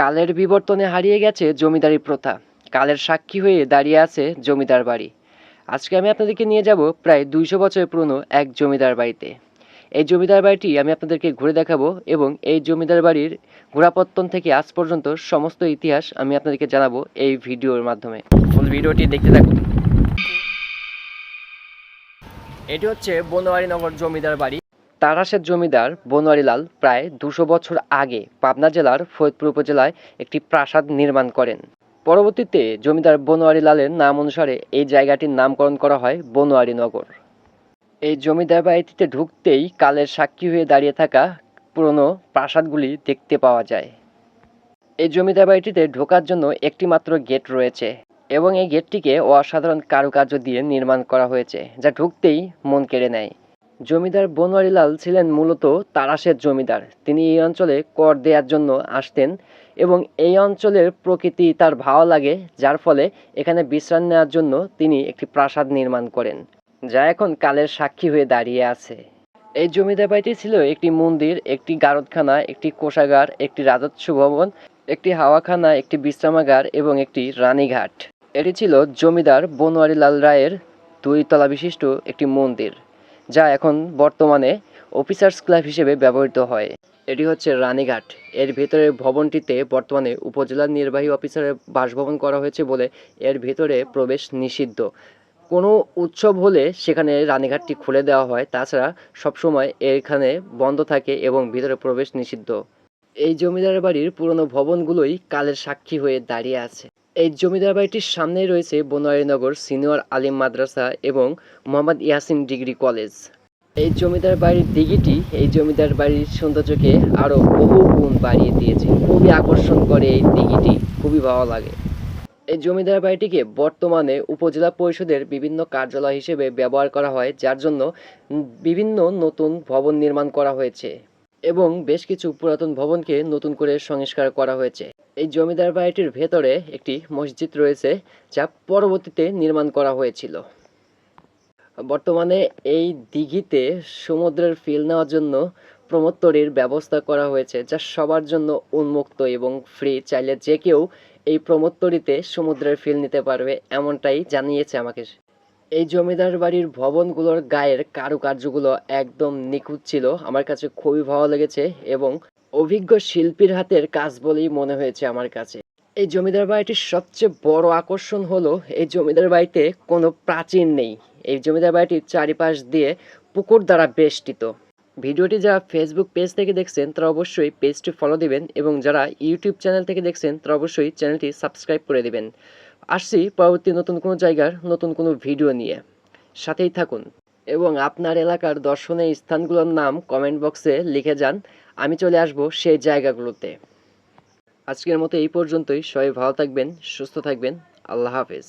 কালের বিবর্তনে হারিয়ে গেছে জমিদারি প্রথা। কালের সাক্ষী হয়ে দাঁড়িয়ে আছে জমিদার বাড়ি। আজকে আমি আপনাদেরকে নিয়ে যাব প্রায় দুইশো বছর পুরনো এক জমিদার বাড়িতে। এই জমিদার বাড়িটি আমি আপনাদেরকে ঘুরে দেখাবো এবং এই জমিদার বাড়ির ঘোরাপত্তন থেকে আজ পর্যন্ত সমস্ত ইতিহাস আমি আপনাদেরকে জানাব এই ভিডিওর মাধ্যমে। ফুল ভিডিওটি দেখতে থাকুন। এটি হচ্ছে বনোয়ারি নগর জমিদার বাড়ি। তারাশের জমিদার বনোয়ারি লাল প্রায় দুশো বছর আগে পাবনা জেলার ফরিদপুর উপজেলায় একটি প্রাসাদ নির্মাণ করেন। পরবর্তীতে জমিদার বনোয়ারি লালের নাম অনুসারে এই জায়গাটির নামকরণ করা হয় বনোয়ারি নগর এই জমিদার বাড়িটিতে ঢুকতেই কালের সাক্ষী হয়ে দাঁড়িয়ে থাকা পুরনো প্রাসাদগুলি দেখতে পাওয়া যায়। এই জমিদার বাড়িটিতে ঢোকার জন্য একটি মাত্র গেট রয়েছে এবং এই গেটটিকে অসাধারণ কারুকার্য দিয়ে নির্মাণ করা হয়েছে, যা ঢুকতেই মন কেড়ে নেয়। জমিদার বনোয়ারিলাল ছিলেন মূলত তারাশের জমিদার। তিনি এই অঞ্চলে কর দেওয়ার জন্য আসতেন এবং এই অঞ্চলের প্রকৃতি তার ভালো লাগে, যার ফলে এখানে বিশ্রাম নেওয়ার জন্য তিনি একটি প্রাসাদ নির্মাণ করেন, যা এখন কালের সাক্ষী হয়ে দাঁড়িয়ে আছে। এই জমিদার বাড়িটি ছিল একটি মন্দির, একটি গারদখানা, একটি কোষাগার, একটি রাজস্ব ভবন, একটি হাওয়াখানা, একটি বিশ্রামাগার এবং একটি রানীঘাট। এটি ছিল জমিদার বনোয়ারিলাল রায়ের দুই তলা বিশিষ্ট একটি মন্দির। যা এখন বর্তমানে অফিসার্স ক্লাব হিসেবে ব্যবহৃত হয়। এটি হচ্ছে রানীঘাট। এর ভেতরে ভবনটিতে বর্তমানে উপজেলা নির্বাহী অফিসারের বাসভবন করা হয়েছে বলে এর ভেতরে প্রবেশ নিষিদ্ধ। কোনো উৎসব হলে সেখানে রানীঘাটটি খুলে দেওয়া হয়। তাছাড়া সবসময় এখানে বন্ধ থাকে এবং ভিতরে প্রবেশ নিষিদ্ধ। এই জমিদার বাড়ির পুরনো ভবনগুলোই কালের সাক্ষী হয়ে দাঁড়িয়ে আছে। এই জমিদার বাড়িটির সামনেই রয়েছে বনোয়ারিনগর সিনিয়র আলিম মাদ্রাসা এবং মোহাম্মদ ইয়াসিন ডিগ্রি কলেজ। এই জমিদার বাড়ির দিঘিটি এই জমিদার বাড়ির সৌন্দর্যকে আরও বহু গুণ বাড়িয়ে দিয়েছে। খুবই আকর্ষণ করে এই দিঘিটি, খুবই ভালো লাগে। এই জমিদার বাড়িটিকে বর্তমানে উপজেলা পরিষদের বিভিন্ন কার্যালয় হিসেবে ব্যবহার করা হয়, যার জন্য বিভিন্ন নতুন ভবন নির্মাণ করা হয়েছে। এবং বেশ কিছু পুরাতন ভবনকে নতুন করে সংস্কার করা হয়েছে। এই জমিদার বাড়িটির ভেতরে একটি মসজিদ রয়েছে, যা পরবর্তীতে নির্মাণ করা হয়েছিল। বর্তমানে এই দিঘিতে সমুদ্রের ফিল নেওয়ার জন্য প্রমোত্তরির ব্যবস্থা করা হয়েছে, যা সবার জন্য উন্মুক্ত এবং ফ্রি চাইলে যে কেউ এই প্রমোত্তরিতে সমুদ্রের ফিল নিতে পারবে, এমনটাই জানিয়েছে আমাকে এই জমিদার বাড়ির ভবনগুলোর গায়ের কারুকার্যগুলো একদম নিখুঁত ছিল। আমার কাছে খুবই ভালো লেগেছে এবং অভিজ্ঞ শিল্পীর হাতের কাজ বলেই মনে হয়েছে আমার কাছে। এই জমিদার বাড়িটির সবচেয়ে বড় আকর্ষণ হলো, এই জমিদার বাড়িতে কোনো প্রাচীন নেই। এই জমিদার বাড়িটির চারিপাশ দিয়ে পুকুর দ্বারা বেষ্টিত। ভিডিওটি যারা ফেসবুক পেজ থেকে দেখছেন, তারা অবশ্যই পেজটি ফলো দিবেন এবং যারা ইউটিউব চ্যানেল থেকে দেখছেন, তারা অবশ্যই চ্যানেলটি সাবস্ক্রাইব করে দিবেন। আসছি পরবর্তী নতুন কোনো জায়গার নতুন কোনো ভিডিও নিয়ে। সাথেই থাকুন এবং আপনার এলাকার দর্শনীয় স্থানগুলোর নাম কমেন্ট বক্সে লিখে যান। আমি চলে আসব সেই জায়গাগুলোতে। আজকের মতো এই পর্যন্তই। সবাই ভালো থাকবেন, সুস্থ থাকবেন। আল্লাহ হাফেজ।